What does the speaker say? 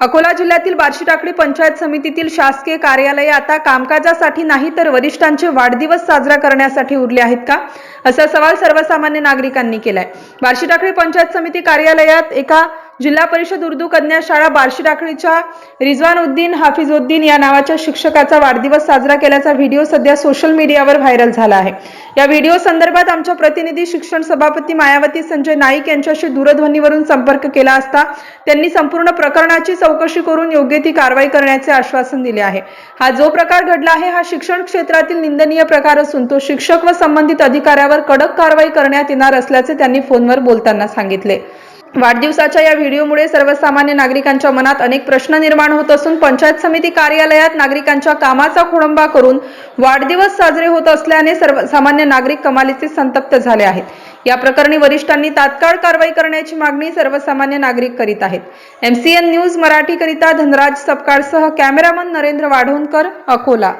अकोला जिल्ह्यातील बार्शी टाकळी पंचायत समितीतील शासकीय कार्यालये आता कामकाजासाठी नाही तर वरिष्ठांचे वाढदिवस साजरा करण्यासाठी उरले आहेत का? असा सवाल सर्वसामान्य नागरिकांनी केलाय. बार्शी टाकळी पंचायत समिती कार्यालयात एका जिल्हा परिषद उर्दू कन्या शाळा बार्शी टाकळीच्या रिजवानउद्दीन हाफिजउद्दीन या नावाच्या शिक्षकाचा वाढदिवस साजरा केल्याचा व्हिडिओ सध्या सोशल मीडियावर व्हायरल झाला आहे. या व्हिडिओ संदर्भात आमच्या प्रतिनिधी शिक्षण सभापती मायावती संजय नाईक यांच्याशी दूरध्वनीवरून संपर्क केला असता त्यांनी संपूर्ण प्रकरणाची चौकशी करून योग्य ती कारवाई करण्याचे आश्वासन दिले आहे. हा जो प्रकार घडला आहे हा शिक्षण क्षेत्रातील निंदनीय प्रकार असून तो शिक्षक व संबंधित अधिकाऱ्यावर कडक कारवाई करण्यात येणार असल्याचे त्यांनी फोनवर बोलताना सांगितले. वाढदिवसाच्या या व्हिडिओमुळे सर्वसामान्य नागरिकांच्या मनात अनेक प्रश्न निर्माण होत असून पंचायत समिती कार्यालयात नागरिकांच्या कामाचा खोळंबा करून वाढदिवस साजरे होत असल्याने सर्वसामान्य नागरिक कमालीचे संतप्त झाले आहेत. या प्रकरणी वरिष्ठांनी तात्काळ कारवाई करण्याची मागणी सर्वसामान्य नागरिक करीत आहेत. एमसीएन न्यूज मराठीकरिता धनराज सपकाळसह कॅमेरामन नरेंद्र वाढवणकर अकोला.